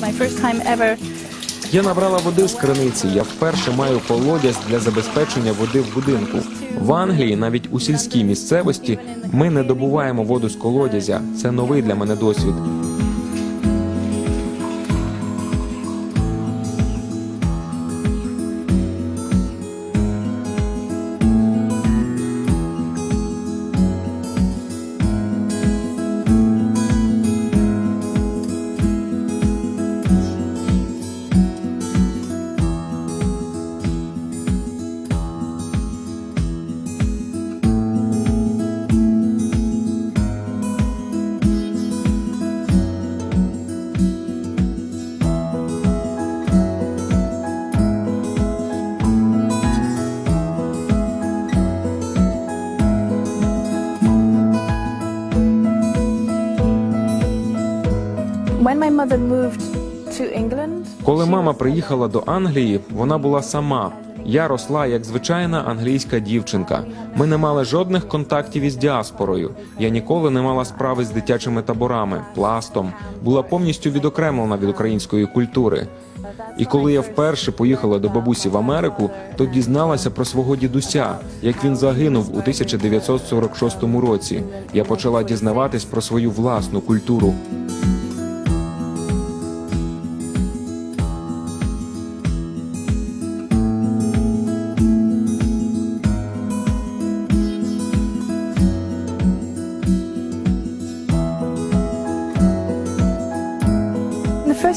My Я набрала води з криниці. Я вперше маю колодязь для забезпечення води в будинку. В Англії, навіть у сільській місцевості, ми не добуваємо воду з колодязя. Це новий для мене досвід. When my mother moved to England. Коли мама приїхала до Англії, вона була сама. Я росла як звичайна англійська дівчинка. Ми не мали жодних контактів із діаспорою. Я ніколи не мала справи з дитячими таборами, пластом. Була повністю відокремлена від української культури. І коли я вперше поїхала до бабусі в Америку, то дізналася про свого дідуся, як він загинув у 1946 році. Я почала дізнаватись про свою власну культуру.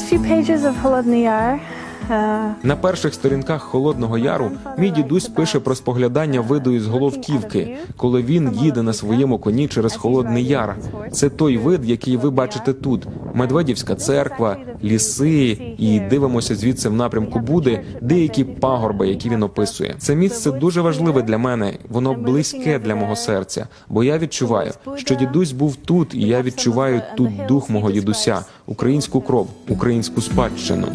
last few pages of Holod Niyar На перших сторінках холодного яру мій дідусь пише про споглядання виду із головківки, коли він їде на своєму коні через холодний яр. Це той вид, який ви бачите тут: Медведівська церква, ліси, і дивимося звідси в напрямку Буди, деякі пагорби, які він описує. Це місце дуже важливе для мене. Воно близьке для мого серця, бо я відчуваю, що дідусь був тут, і я відчуваю тут дух мого дідуся, українську кров, українську спадщину.